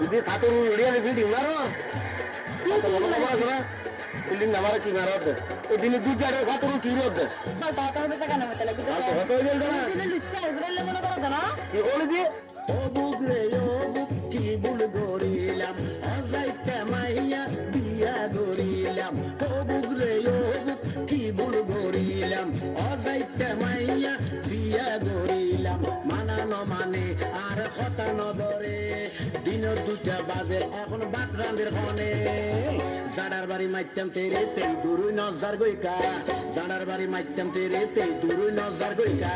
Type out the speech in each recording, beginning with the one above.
উড়িয়ে বিল্ডিং মারো বিল্ডিং না মারো কি মারো এই দিনে দুই চারে সাঁতর কি রোদ কত হয়ে গেল না কি বলে দিয়ে ও বুক রে ও বুক কি মানানো মানে আর হতানো ধরে দিন দুটা বাজে এখন বাত রান্ধের ফনে জাডার বাড়ি মাইতাম তেরে তেই দূরই নজার গইকা, জাডার বাড়ি মাইতাম তেরে তেই দূরই নজার গইকা।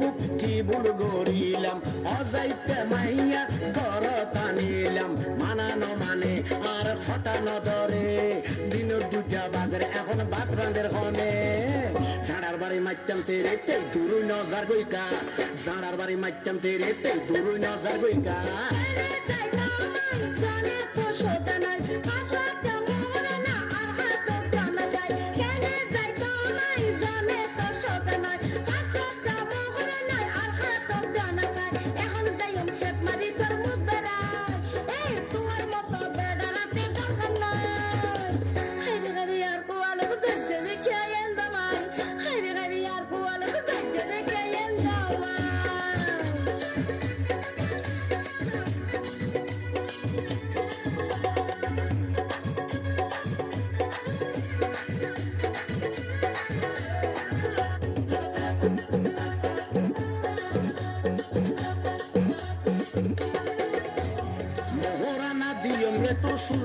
বুক কি ভুল গরিলাম অজাইতে মাইয়া ঘর টানিলাম মানানো মানে আর ফটানো ধরে দিন দুটা বাজারে, এখন বাত রান্ধের হনে ঝাড়ার বাড়ি মাইতাম তেরে, তে দুরুই নজার গইকা। ঝাড়ার বাড়ি মাইতাম তেরে, তে দুরুই নজার গইকা। মোহরানা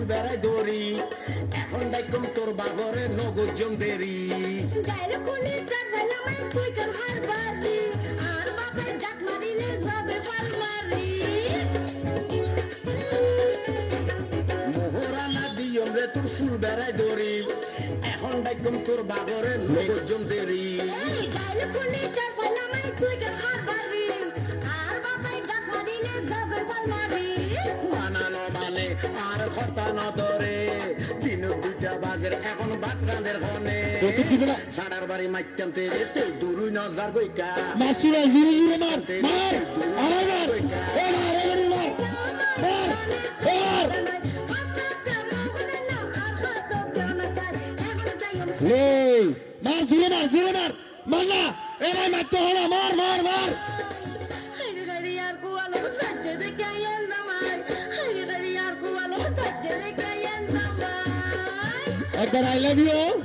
তোর সুর এখন ডাইকম তোর বাগরে নগদ জম দেরি তোর বেড়াই দড়ি। এখন ডাইকম তোর বাগরে নগদ জম দেরি মানে আর দিন দুইটা বাজের এখন বাত রান্ধের হনে। সাড়ার বাড়ি মাইতাম তে দুরুই নজার গইকা মাসিরা জিরে জিরে মার মার আবার মার এ মার এবারে মার মার মার এই মার। জিরে মার জিরে মার মার না এ ভাই মারতে হলো মার মার মার। Akbar, I love you.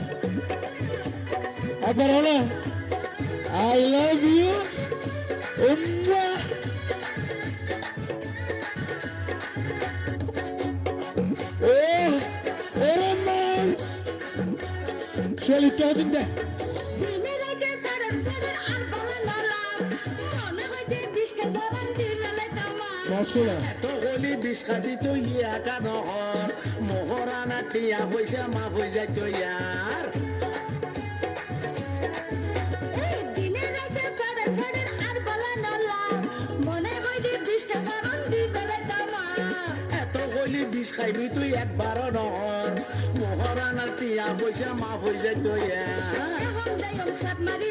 Akbar, hola. I love you. Umma. Oh, Orman. Şöyle gördün de. Nasıl? মাসুলা তো হলি বিষ খাটি তো ইয়াটা নহর মোহরানা টিয়া পয়সা মাফ হয়ে যায় তো ইয়ার বিষ খাইবি তুই একবারও নহর মোহরানা টিয়া পয়সা মাফ হয়ে যায় তো ইয়ার এবারে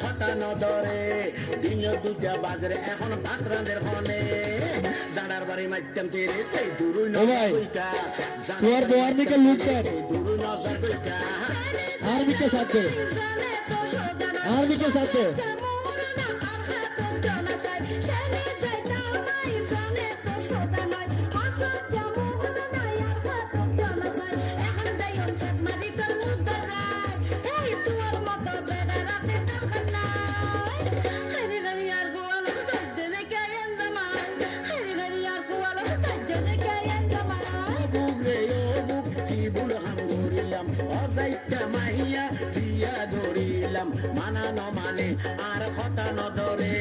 ছটা নদরে দিন দুটা বাজারে এখন ভাত রাঁধের হনে। জানার বাড়ি মাধ্যম তেরে তাই দূর নইকা তোর বোয়ার নিকে লুক কর। দূর নজর কইকা। আর্মি কে সাথে। আর্মি কে সাথে। সোজা আর হটানো ধরে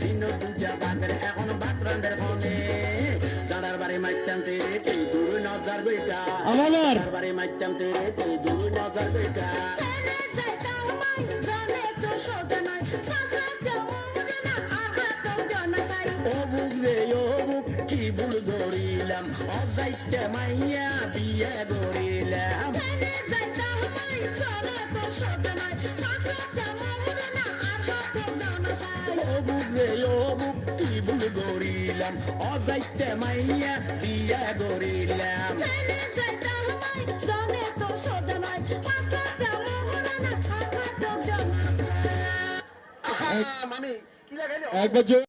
দিন পূজা বাজার এখন বাতরান্দের ফোনে। জানার বাড়ি মাইতাম তেরে তুই দূর নজর আবার জানার বাড়ি মাইতাম তেরে তুই দূর নজর বুক কি ভুল ধরিলাম? অজাইতে মাইয়া বিয়া ধরিলাম অজাইতে মাইয়া বিয়া গরিলাম একবার